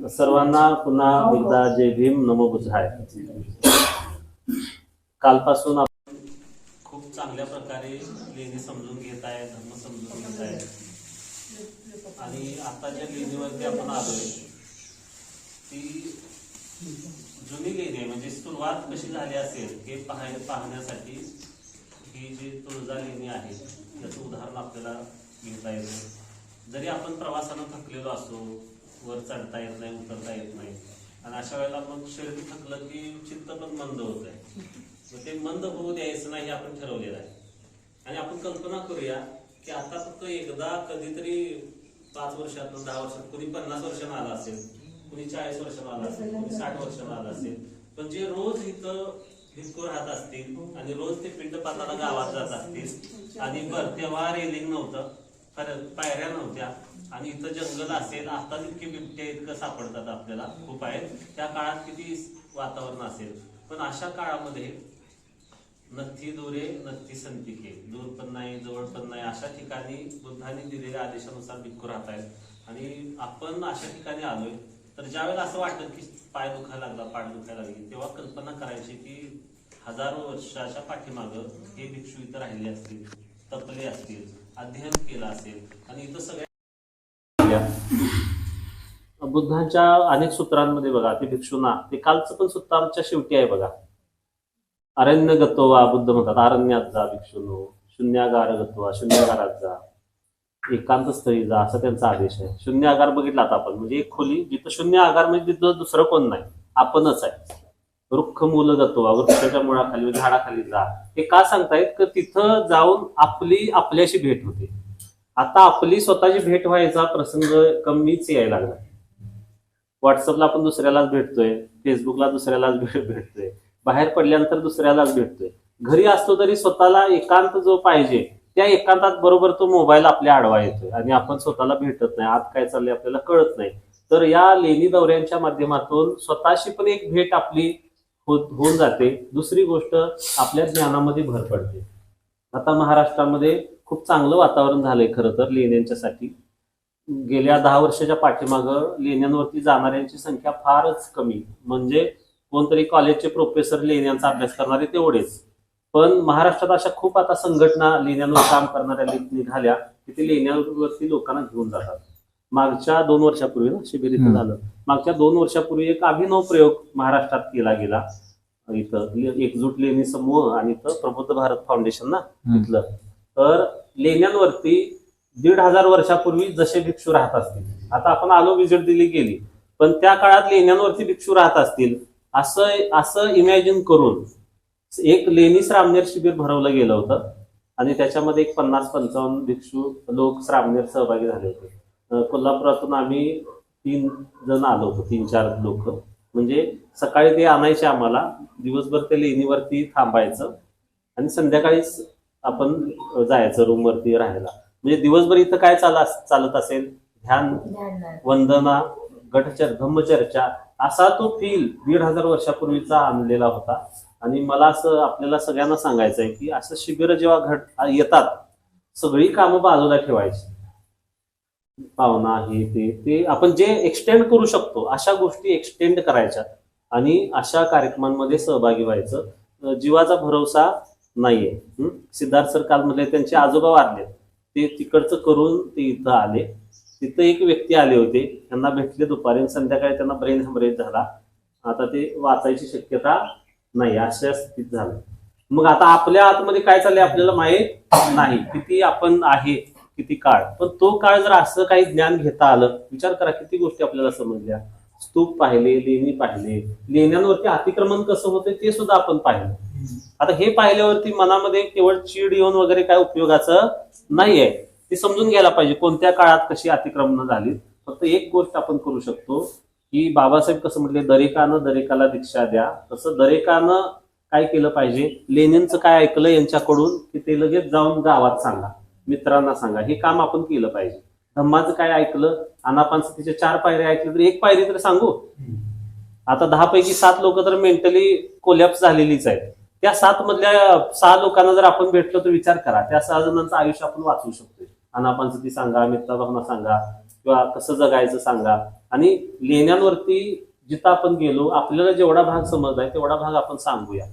सर्वांना पुन्हा एकदा जय भीम नमो बुद्धाय. कालपासून आपण खूप चांगल्या प्रकारे लेणी समजून घेत आहे धर्म समजून घेत आहे. आणि आता ज्या लेणीवरती आपण आलोय ती जुनी लेणी आहे. म्हणजे सुरुवात कशी झाली असेल हे पाहाय पाहण्यासाठी ही जी तुळजा लेणी आहे त्याचं उदाहरण आपल्याला घेता येतं. जरी आपण प्रवासानं थकलेलो असो वर चढता येत नाही उतरता येत नाही. आणि अशा वेळेला मग शरीर थकलं की चित्त पण मंद होत आहे. मग ते मंद होऊ द्यायचं नाही हे आपण ठरवलेलं आहे. आणि आपण कल्पना करूया की आता फक्त एकदा कधीतरी पाच वर्षात दहा वर्षात कोणी पन्नास वर्षानं आला असेल कोणी चाळीस वर्षानं आला असेल कोणी साठ वर्षानं आला असेल. पण जे रोज इथं हिसको राहत असतील आणि रोज ते पिंडपाताला गावात जात असतील आणि बर तेव्हा रेलिंग नव्हतं खरं पायऱ्या नव्हत्या. आणि इथं जंगल असेल आता इतके बिबटे इतकं सापडतात आपल्याला खूप आहेत. त्या काळात किती वातावरण असेल. पण अशा काळामध्ये नथी दोरे नथी संतिके दूर पण नाही जवळ पण नाही अशा ठिकाणी बुद्धांनी दिलेल्या आदेशानुसार भिक्खू राहत आहेत आणि आपण अशा ठिकाणी आलोय तर ज्यावेळेला असं वाटतं की पाय दुखायला लागला पाठ दुखायला लागली तेव्हा कल्पना करायची की हजारो वर्षाच्या पाठीमागं हे भिक्षू इथं राहिले असतील तपले असतील. अध्ययन केलं असेल. आणि इथं सगळ्या बुद्धांच्या अनेक सूत्रांमध्ये बघा ते भिक्षुना ते कालचं पण सूत्र आमच्या शेवटी आहे बघा. अरण्य गतोवा बुद्ध म्हणतात अरण्यात जा भिक्षुनो शून्यागार गतोवा शून्यागारात जा. एकांत स्थळी जा असा त्यांचा आदेश आहे. शून्य आगार बघितला आता आपण म्हणजे एक खोली जिथं शून्य आगार म्हणजे तिथं दुसरं कोण नाही आपणच आहे. वृक्ष मूल जातो वृक्षाच्या मुळाखाली झाडाखाली जा. हे का सांगतायत? की तिथं जाऊन आपली आपल्याशी भेट होते. आता आपली स्वतःची भेट व्हायचा प्रसंग कमीच यायला लागला. व्हॉट्सअपला आपण दुसऱ्यालाच भेटतोय फेसबुकला दुसऱ्यालाच भेट भेटतोय बाहेर पडल्यानंतर दुसऱ्यालाच भेटतोय. घरी असतो तरी स्वतःला एकांत जो पाहिजे त्या एकांतात बरोबर तो मोबाईल आपल्या आडवा येतोय. आणि आपण स्वतःला भेटत नाही आत काय चाललंय आपल्याला कळत नाही. तर या लेणी दौऱ्यांच्या माध्यमातून स्वतःशी पण एक भेट आपली होऊन जाते. दुसरी गोष्ट आपल्या ज्ञानामध्ये भर पडते. आता महाराष्ट्रामध्ये खूप चांगलं वातावरण झालंय खरं तर लेण्यांच्यासाठी. गेल्या दहा वर्षाच्या पाठीमागं लेण्यांवरती जाणाऱ्यांची संख्या फारच कमी. म्हणजे कोणतरी कॉलेजचे प्रोफेसर लेण्यांचा अभ्यास करणारे तेवढेच. पण महाराष्ट्रात अशा खूप आता संघटना लेण्यांवर काम करणाऱ्या निघाल्या की ते लेण्यांवरती लोकांना घेऊन जातात. मागच्या दोन वर्षापूर्वी ना शिबिर इथं. झालं. मागच्या दोन वर्षापूर्वी एक अभिनव प्रयोग महाराष्ट्रात केला गेला. इथं एकजूट लेणी समूह आणि इथं प्रबुद्ध भारत फाउंडेशन ना. तिथलं तर लेण्यांवरती दीड हजार वर्षापूर्वी जसे भिक्षू राहत असतील. आता आपण आलो विजिट दिली गेली. पण त्या काळात लेण्यांवरती भिक्षू राहत असतील. असं असं इमॅजिन करून एक लेणी श्रामनेर शिबिर भरवलं गेलं होतं. आणि त्याच्यामध्ये एक पन्नास पंचावन्न भिक्षू लोक श्रामनेर सहभागी झाले होते. कोल्हापुरातून आम्ही तीन जण आलो होतो तीन चार लोक. म्हणजे सकाळी ते आणायचे आम्हाला दिवसभर ते लेणीवरती थांबायचं आणि संध्याकाळीच आपण जायचं रूमवरती राहायला. म्हणजे दिवसभर इथं काय चाला चालत असेल? ध्यान वंदना गटचर धम्मचर्चा असा तो फील दीड हजार वर्षापूर्वीचा आणलेला होता. आणि मला असं आपल्याला सगळ्यांना सांगायचं आहे की असं शिबिर जेव्हा घट येतात सगळी कामं बाजूला ठेवायची. पाहुणा हे ते ते आपण जे एक्सटेंड करू शकतो अशा गोष्टी एक्सटेंड करायच्या. आणि अशा कार्यक्रमांमध्ये सहभागी व्हायचं. जीवाचा भरोसा नाहीये. सिद्धार्थ सर काल म्हटले त्यांचे आजोबा वारले. ते तिकडचं करून ते इथं आले. तिथं एक व्यक्ती आले होते. त्यांना भेटले दुपारी संध्याकाळी त्यांना ब्रेन हॅमरेज झाला. आता ते वाचायची शक्यता नाही अशा स्थितीत झालं. मग आता आपल्या आतमध्ये काय चाललंय आपल्याला माहीत नाही. किती आपण आहे किती काळ. पण तो काळ जर असं काही ज्ञान घेता आलं विचार करा किती गोष्टी आपल्याला समजल्या. स्तूप पाहिले लेणी पाहिले. लेण्यांवरती अतिक्रमण कसं होतं ते सुद्धा आपण पाहिलं. आता हे पाहिल्यावरती मनामध्ये केवळ चीड येऊन वगैरे काय उपयोगाचं नाहीये. ते समजून घ्यायला पाहिजे कोणत्या काळात कशी अतिक्रमण झाली फक्त एक गोष्ट आपण करू शकतो की बाबासाहेब कसं म्हटले दरेकानं दरेकाला दीक्षा द्या. तसं दरेकानं काय केलं पाहिजे? लेण्यांचं काय ऐकलं यांच्याकडून की ते लगेच जाऊन गावात सांगा. मित्रांना सांगा हे काम आपण केलं पाहिजे. धम्माचं काय ऐकलं अनापानसतीच्या चार पायऱ्या ऐकल्या तर एक पायरी तर सांगू. आता दहा पैकी सात लोक तर मेंटली कोलॅप्स झालेलीच आहेत. त्या सात मधल्या सहा लोकांना जर आपण भेटलो तर विचार करा. त्या सहा जणांचं आयुष्य आपण वाचवू शकतो अनापानसती सांगा मित्रभावना सांगा किंवा कसं जगायचं सांगा. आणि लेण्यांवरती जिथं आपण गेलो आपल्याला जेवढा भाग समजलाय तेवढा भाग आपण सांगूया.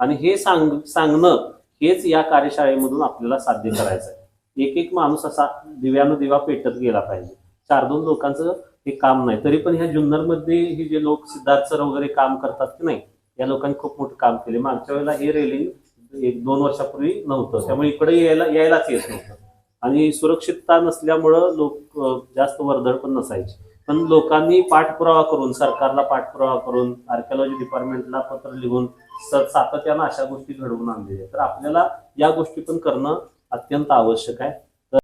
आणि हे सांग सांगणं हेच या कार्यशाळेमधून आपल्याला साध्य करायचं आहे एक एक माणूस असा दिव्यानं दिवा पेटत गेला पाहिजे. चार दोन लोकांचं हे काम नाही. तरी पण ह्या जुन्नरमध्ये हे जे लोक सिद्धार्थ सर वगैरे काम करतात की नाही या लोकांनी खूप मोठं काम केले. मागच्या वेळेला हे रेलिंग एक दोन वर्षापूर्वी नव्हतं. त्यामुळे इकडे यायला यायलाच येत नव्हतं. आणि सुरक्षितता नसल्यामुळं लोक जास्त वर्दळ पण नसायची. पण लोकांनी पाठपुरावा करून सरकारला पाठपुरावा करून आर्किओलॉजी डिपार्टमेंटला पत्र लिहून सातत्यानं अशा गोष्टी घडवून आणलेल्या तर आपल्याला या गोष्टी पण करणं अत्यंत आवश्यक आहे.